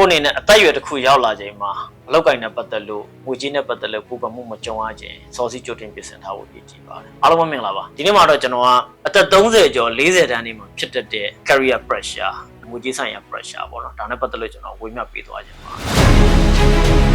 ကိုယ်အနေနဲ့အသက်အရွယ်တစ်ခုရောက်လာချိန်မှာအလောက်ကင်နဲ့ပတ်သက်လို့ငွေကြေးနဲ့ပတ်သက်လို့ပူပန်မှုမကြုံရခြင်းစောစီကြိုတင်ပြင်ဆင်ထားဖို့ရည်ကြည်ပါတယ်အားလုံးပဲမင်္ဂလာပါဒီနေ့မှာတော့ကျွန်တော်ကအသက်30ကျော်40တန်းနေမှာဖြစ်တတ်တဲ့ career pressure ငွေကြေးဆိုင်ရာ pressure ပေါ့နော်ဒါနဲ့ပတ်သက်လို့ကျွန်တော်ဝေမျှပေးသွားခြင်းပါ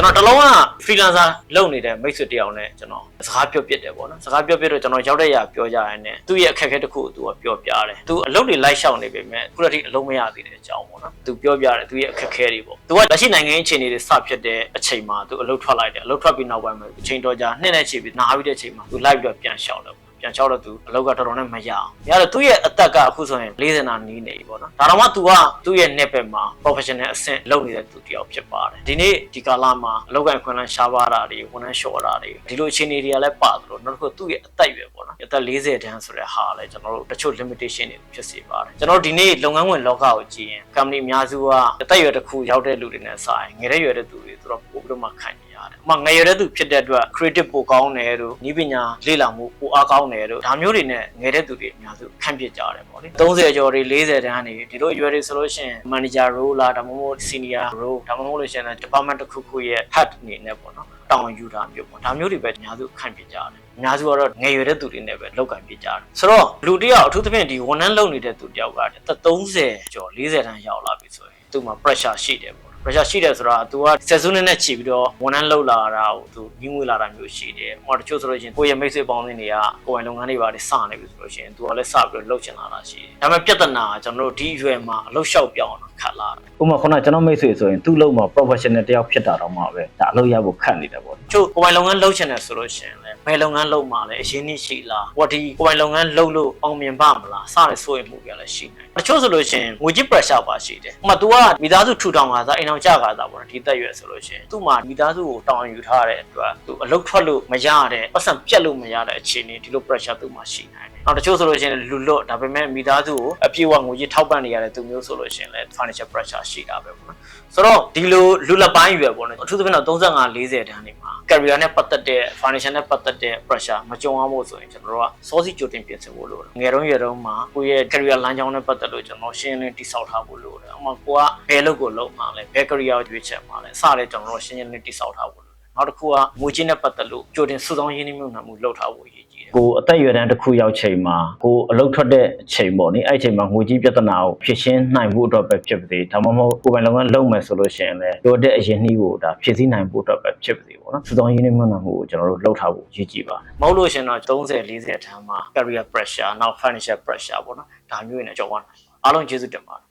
ကျွန်တော်တလုံးက freelancer လုပ်နေတဲ့မိတ်ဆွေတယောက်နဲ့ကျွန်တော်စကားပြောပြတယ်ပေါ့နော်စကားပြောပြတော့ကျွန်တော်ရောက်တဲ့ရပြောကြရတဲ့သူ့ရဲ့အခက်အခဲတစ်ခုကိုသူကပြောပြတယ်သူအလုပ်တွေလိုက်ရှောက်နေပေမဲ့ခုတည်းအလုပ်မရသေးတဲ့အကြောင်းပေါ့နော်သူပြောပြတယ်သူရဲ့အခက်အခဲတွေပေါ့သူကလက်ရှိနိုင်ငံရေးအခြေအနေတွေစဖြစ်တဲ့အချိန်မှာသူအလုပ်ထွက်လိုက်တယ်အလုပ်ထွက်ပြီးနောက်ပိုင်းမှာအချိန်တော်ကြာနှစ်နဲ့ချီပြီးနားပြီးတဲ့အချိန်မှာသူလိုက်ပြီးတော့ပြန်ရှောက်တယ် ပြန်ချောက်တော့သူအလောက်ကတော်တော်နဲ့မရအောင်။ရတော့သူ့ရဲ့အသက်ကအခုဆိုရင်40နာနီးနေပြီပေါ့နော်။ဒါတော့မှ तू ကသူ့ရဲ့ net ဘက်မှာ professional အဆင့်လုပ်နေတဲ့သူတယောက်ဖြစ်ပါတယ်။ဒီနေ့ဒီကာလမှာအလောက်ကန်ခွင့်လန်းရှားပါတာတွေဝန်ထမ်းလျှော့တာတွေဒီလိုအခြေအနေတွေကလည်းပါသလိုနောက်တစ်ခုသူ့ရဲ့အသက်အရွယ်ပေါ့နော်။အသက်40တန်းဆိုတဲ့ဟာလည်းကျွန်တော်တို့တချို့ limitation တွေဖြစ်စေပါတယ်။ကျွန်တော်တို့ဒီနေ့လုပ်ငန်းဝင်လောကကိုကြည့်ရင် company အများစုကအသက်အရွယ်တစ်ခုရောက်တဲ့လူတွေနဲ့ဆိုင်ငယ်တဲ့ရွယ်တဲ့သူတွေသူတို့ပို့ပြီးတော့မှခံနေ ရတယ်။အမှငယ်ရွယ်တဲ့သူဖြစ်တဲ့အတွက် creative ပိုကောင်းတယ်တို့ဤပညာလေ့လာမှုပိုအားကောင်းတယ်တို့ဒါမျိုးတွေနဲ့ငယ်တဲ့သူတွေအများစုခံပြကြတယ်ပေါ့လေ30ကျော်တွေ40တန်းနေဒီလိုရွယ်တွေဆိုလို့ရှိရင် manager role လားဒါမှမဟုတ် senior role ဒါမှမဟုတ်လို့ရှိရင် department တစ်ခုခုရဲ့ head အနေနဲ့ပေါ့နော်တောင်းယူတာမျိုးပေါ့ဒါမျိုးတွေပဲအများစုခံပြကြတယ်အများစုကတော့ငယ်ရွယ်တဲ့သူတွေနဲ့ပဲလောက်ကန်ပြကြတယ်ဆိုတော့လူတစ်ယောက်အထူးသဖြင့်ဒီဝန်ထမ်းလုပ်နေတဲ့သူတစ်ယောက်ကသက်30ကျော်40တန်းရောက်လာပြီဆိုရင်သူ့မှာ pressure ရှိတယ်ပေါ့ pressure ရှိတယ်ဆိုတာ तू ကဆက်စုနဲ့နဲ့ချီပြီးတော့ဝန်ထမ်းလုပ်လာတာကို तू ညှိငွေလာတာမျိုးရှိတယ်။ဟောတချို့ဆိုလို့ရှိရင်ကိုယ့်ရဲ့မိတ်ဆွေပေါင်းတွေကကိုယ်ပိုင်လုပ်ငန်းတွေပါတွေစနေပြီဆိုလို့ရှိရင် तू ကလည်းစပြီးတော့လုပ်ချင်လာတာရှိတယ်။ဒါပေမဲ့ပြဿနာကကျွန်တော်တို့ဒီအရွယ်မှာအလုပ်လျှောက်ပြောင်းအောင်ခက်လာတယ် ဥပမာခုနကကျွန်တော်မိတ်ဆွေဆိုရင်သူ့လုံးမှာ professional တယောက်ဖြစ်တာတော့မှပဲဒါအလုပ်ရဖို့ခက်နေတယ်ပေါ့ ။ချို့ကိုယ်ပိုင်လုပ်ငန်းလုပ်ချင်တယ်ဆိုလို့ရှိရင်လည်းဘ င် ယ်လုပ်ငန်းလုပ်မှလဲအရင်နှစ်ရှိလား။ဟောဒီကိုယ်ပိုင်လုပ်ငန်းလုပ်လို့အောင်မြင်ပါမလား။စတဲ့စိုးရိမ်မှုတွေလည်းရှိနေတယ်။တချို့ဆိုလို့ရှိရင်ငွေကြေး pressure ပါရှိတယ်။ဥပမာ तू ကမိသားစုထူထောင်ခါစားအိမ်အောင်ကြခါစားပေါ့နော်ဒီသက်ရွယ်ဆိုလို့ရှိရင်သူ့မှာမိသားစုကိုတောင်းယူထားတဲ့အတွက် तू အလုပ်ထွက်လို့မရတဲ့ပတ်စံပြတ်လို့မရတဲ့အခြေအနေဒီလို pressure သူ့မှာရှိနေတယ်။နောက်တချို့ဆိုလို့ရှိရင်လူလွတ်ဒါပေမဲ့မိသားစုကိုအပြည့်အဝငွေကြေးထောက်ပံ့နေရတဲ့သူမျိုးဆိုလို့ရှိရင်လည်း financial pressure ရှိတာပဲပေါ့နော်။ဆိုတော့ဒီလိုလူလက်ပိုင်းရွယ်ပေါ့နော်အထူးသဖြင့်တော့35 40တန်းနေမှာ career နဲ့ပတ်သက်တဲ့ financial နဲ့ပတ်သက်တဲ့ pressure မကြုံအောင်ဖို့ဆိုရင်ကျွန်တော်တို့ကစောစီကြိုတင်ပြင်ဆင်ဖို့လိုတယ်ငယ်တုန်းရွယ်တုန်းမှာကိုယ့်ရဲ့ career လမ်းကြောင်းနဲ့ပတ်သက်လို့ကျွန်တော်ရှင်းလင်းတိဆောက်ထားဖို့လိုတယ်အမှကိုကဘယ်လုပ်ကိုလုပ်မှာလဲဘယ် career ကိုရွေးချယ်မှာလဲစတဲ့ကျွန်တော်တို့ရှင်းရှင်းလင်းတိဆောက်ထားဖို့လိုတယ် နောက်တစ်ခုကငွေကြေးနဲ့ပတ်သက်လို့ကြိုတင်စုဆောင်းရင်းနှီးမြှုပ်နှံမှုလုပ်ထားဖို့အရေးကြီးတယ်ကိုအသက်အရွယ်တန်းတစ်ခုရောက်ချိန်မှာကိုအလုပ်ထွက်တဲ့အချိန်ပေါ့နိအဲ့အချိန်မှာငွေကြီးပြဿနာကိုဖြေရှင်းနိုင်ဖို့အတွက်ပဲဖြစ်ပါသေးဒါမှမဟုတ်ကိုယ်ပိုင်လုပ်ငန်းလုပ်မယ်ဆိုလို့ရှိရင်လည်းလိုတဲ့အရင်နှီးကိုဒါဖြည့်ဆည်းနိုင်ဖို့အတွက်ပဲဖြစ်ပါသေးပေါ့နော်စုဆောင်ရင်းနှီးမှန်းနာမှုကိုကျွန်တော်တို့လုပ်ထားဖို့ရည်ကြည်ပါတယ်မဟုတ်လို့ရှရင်တော့30 40တန်းမှာ career pressure နောက် financial pressure ပေါ့နော်ဒါမျိုးတွေနဲ့ကြောက်ရနိုင်ပါအားလုံးကျေးဇူးတင်ပါတယ်